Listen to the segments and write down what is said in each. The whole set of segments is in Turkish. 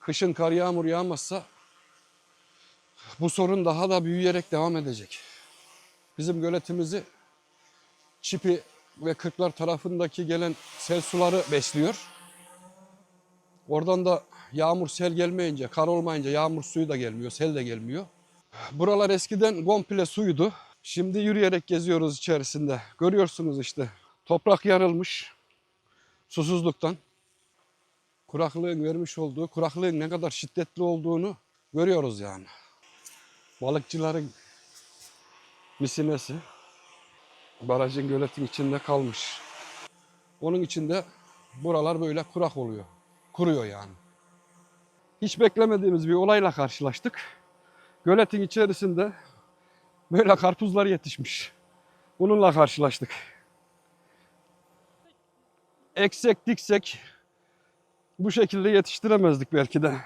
kışın kar yağmur yağmazsa bu sorun daha da büyüyerek devam edecek. Bizim göletimizi Çipi ve Kırklar tarafındaki gelen sel suları besliyor. Oradan da yağmur sel gelmeyince, kar olmayınca yağmur suyu da gelmiyor, sel de gelmiyor. Buralar eskiden komple suydu. Şimdi yürüyerek geziyoruz içerisinde. Görüyorsunuz işte. Toprak yarılmış susuzluktan. Kuraklığın vermiş olduğu, kuraklığın ne kadar şiddetli olduğunu görüyoruz yani. Balıkçıların misinesi barajın göletin içinde kalmış. Onun içinde buralar böyle kurak oluyor. Kuruyor yani. Hiç beklemediğimiz bir olayla karşılaştık. Göletin içerisinde böyle karpuzlar yetişmiş. Bununla karşılaştık. Eksek diksek bu şekilde yetiştiremezdik belki de.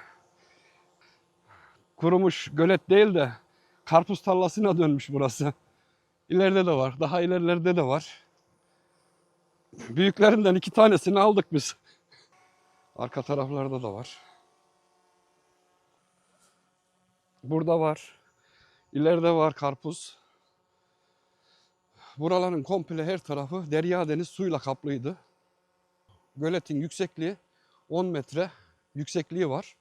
Kurumuş gölet değil de karpuz tarlasına dönmüş burası. İleride de var. Daha ilerilerde de var. Büyüklerinden iki tanesini aldık biz. Arka taraflarda da var. Burada var. İleride var karpuz. Buraların komple her tarafı derya deniz suyla kaplıydı. Göletin yüksekliği 10 metre yüksekliği var.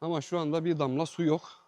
Ama şu anda bir damla su yok.